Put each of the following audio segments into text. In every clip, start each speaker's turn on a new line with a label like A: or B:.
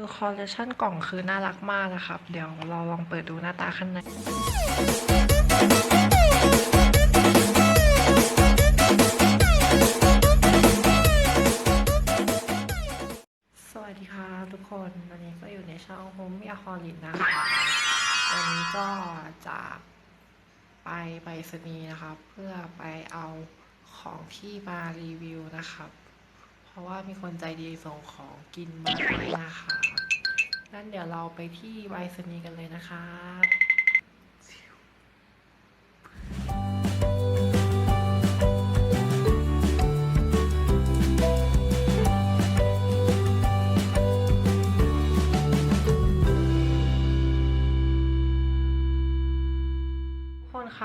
A: คือคอลเลคชันกล่องคือน่ารักมากนะครับ เดี๋ยวเราลองเปิดดูหน้าตาข้างในสวัสดีค่ะทุกคนวันนี้ก็อยู่ในช่องโฮม y ย h o l i c นะคะวันนี้ก็จะไปไปสนีนะครับ เพื่อไปเอาของที่มารีวิวนะครับ ราะว่ามีคนใจดีส่งของกินมาให้นะคะงั้นเดี๋ยวเราไปที่ไวสนียกันเลยนะคะ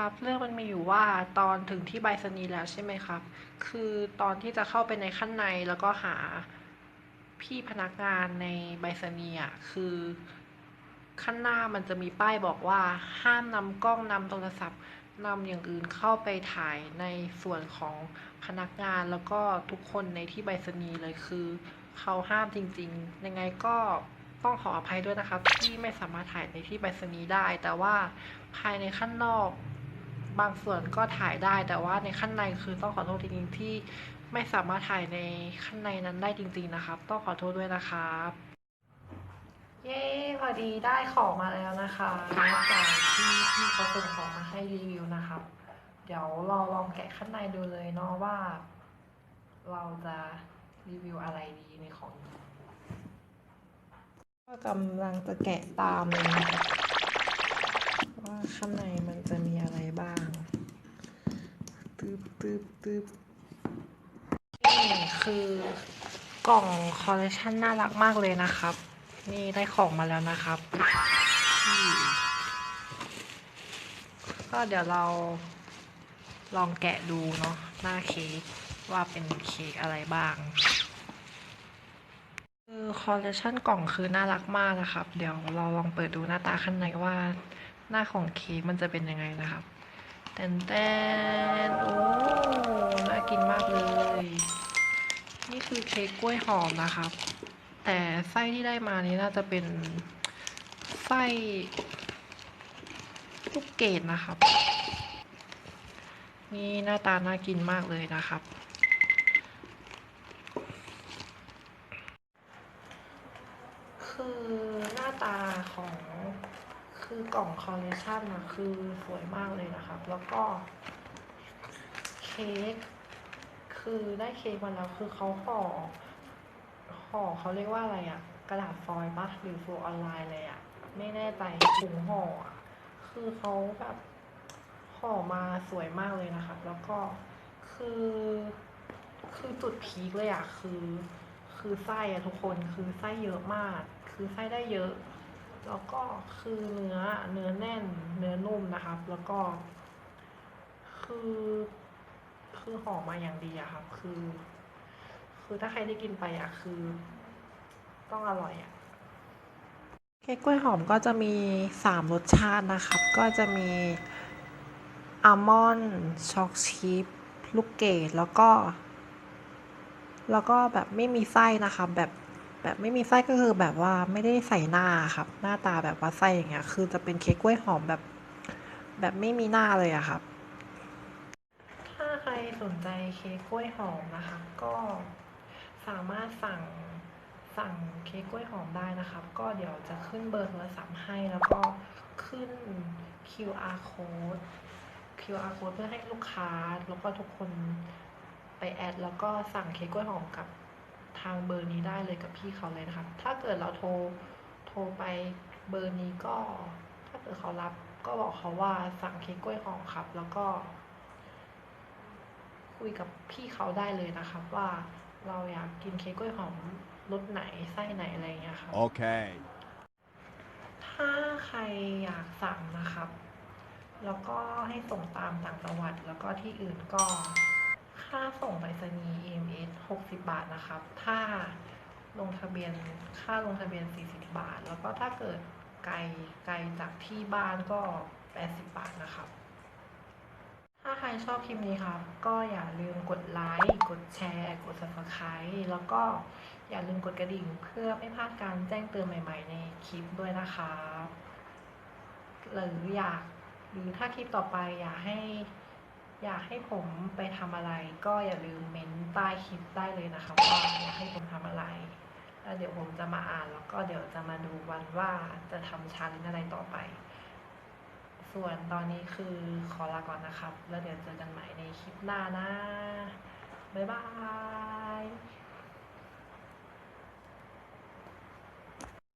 A: ครับ เรื่องมันมีอยู่ว่าตอนถึงที่ใบสนีแล้วใช่ไหมครับ คือตอนที่จะเข้าไปในข้างในแล้วก็หาพี่พนักงานในใบสนีอะคือข้างหน้ามันจะมีป้ายบอกว่าห้ามนำกล้องนำโทรศัพท์นำอย่างอื่นเข้าไปถ่ายในส่วนของพนักงานแล้วก็ทุกคนในที่ใบสนีเลยคือเขาห้ามจริงๆ ยังไงก็ต้องขออภัยด้วยนะครับ ที่ไม่สามารถถ่ายในที่ใบสนีย์ได้ แต่ว่าภายในข้างนอก บางส่วนก็ถ่ายได้แต่ว่าในข้างในคือต้องขอโทษจริงๆที่ไม่สามารถถ่ายในข้างในนั้นได้จริง ๆนะครับ ต้องขอโทษด้วยนะครับเย้พอดีได้ของมาแล้วนะคะจากที่ที่เขาส่งของมาให้รีวิวนะครับ เดี๋ยวเราลองแกะข้างในดูเลยเนาะว่า เราจะรีวิวอะไรดีในของก็กำลังจะแกะตามเลยว่าข้างในมันจะมีอะไรบ้าง ตึบตึบตึบนี่คือกล่องคอลเลคชันน่ารักมากเลยนะครับ นี่ได้ของมาแล้วนะครับ ก็เดี๋ยวเราลองแกะดูเนาะหน้าเค้กว่าเป็นเค้กอะไรบ้าง คือคอลเลคชันกล่องคือน่ารักมากนะครับ เดี๋ยวเราลองเปิดดูหน้าตาข้างในว่าหน้าของเค้กมันจะเป็นยังไงนะครับ แตนแตนโอ้ น่ากินมากเลย นี่คือเค้กกล้วยหอมนะครับ แต่ไส้ที่ได้มานี้น่าจะเป็นไส้ลูกเกดนะครับ นี่หน้าตาน่ากินมากเลยนะครับ คือหน้าตาของ คือกล่องคอลเลคชันนะคือสวยมากเลยนะครับ แล้วก็เค้กคือได้เค้กมาแล้วคือเขาห่อห่อเขาเรียกว่าอะไรอะกระดาษฟอยล์ปะหรือโฟมออนไลน์เลยอะไม่แน่ใจถุงห่ออคือเขาแบบห่อมาสวยมากเลยนะครับแล้วก็คือคือจุดพีคเลยอะคือ คือไส้อะทุกคนคือไส้เยอะมาก คือไส้ได้เยอะ แล้วก็คือเนื้อเนื้อแน่นเนื้อนุ่มนะครับ แล้วก็ คือคือหอมมาอย่างดีอะครับ คือ คือถ้าใครได้กินไปอะคือ ต้องอร่อยอะเค้กกล้วยหอมก็จะมีสามรสชาตินะครับ ก็จะมีอัลมอนด์ช็อกชิพลูกเกดแล้วก็ แล้วก็แบบไม่มีไส้นะคะแบบ แบบไม่มีไส้ก็คือแบบว่าไม่ได้ใส่หน้าครับ หน้าตาแบบว่าไส้อย่างเงี้ย คือจะเป็นเค้กกล้วยหอมแบบ แบบไม่มีหน้าเลยอะครับ ถ้าใครสนใจเค้กกล้วยหอมนะคะ ก็สามารถสั่งสั่งเค้กกล้วยหอมได้นะครับ ก็เดี๋ยวจะขึ้นเบอร์โทรศัพท์ให้แล้วก็ขึ้น QR code QR code เพื่อให้ลูกค้าแล้วก็ทุกคนไปแอด แล้วก็สั่งเค้กกล้วยหอมกับ ทางเบอร์นี้ได้เลยกับพี่เขาเลยนะครับ ถ้าเกิดเราโทรโทรไปเบอร์นี้ก็ ถ้าเกิดเขารับก็บอกเขาว่าสั่งเค้กกล้วยหอมครับ แล้วก็ คุยกับพี่เขาได้เลยนะครับ ว่าเราอยากกินเค้กกล้วยหอมรสไหนไส้ไหนอะไรอย่างเงี้ยครับ
B: Okay.
A: ถ้าใครอยากสั่งนะครับ แล้วก็ให้ส่งตามต่างจังหวัด แล้วก็ที่อื่นก็ ค่าส่งไปรษณีย์ EMS 60 บาทนะครับ ถ้าลงทะเบียนค่าลงทะเบียน 40 บาท แล้วก็ถ้าเกิดไกลไกลจากที่บ้านก็ 80 บาทนะครับ ถ้าใครชอบคลิปนี้ครับ ก็อย่าลืมกดไลค์กดแชร์ กด subscribe แล้วก็อย่าลืมกดกระดิ่งเพื่อไม่พลาดการแจ้งเตือนใหม่ ๆ ในคลิปด้วยนะครับหรืออยากหรือถ้าคลิปต่อไปอยากให้ อยากให้ผมไปทำอะไร ก็อย่าลืมเม้นใต้คลิปได้เลยนะคะว่าอยากให้ผมทำอะไรแล้วเดี๋ยวผมจะมาอ่านแล้วก็เดี๋ยวจะมาดูวันว่าจะทำชันอะไรต่อไป ส่วนตอนนี้คือขอลาก่อนนะครับ แล้วเดี๋ยวเจอกันใหม่ในคลิปหน้านะ บ๊ายบาย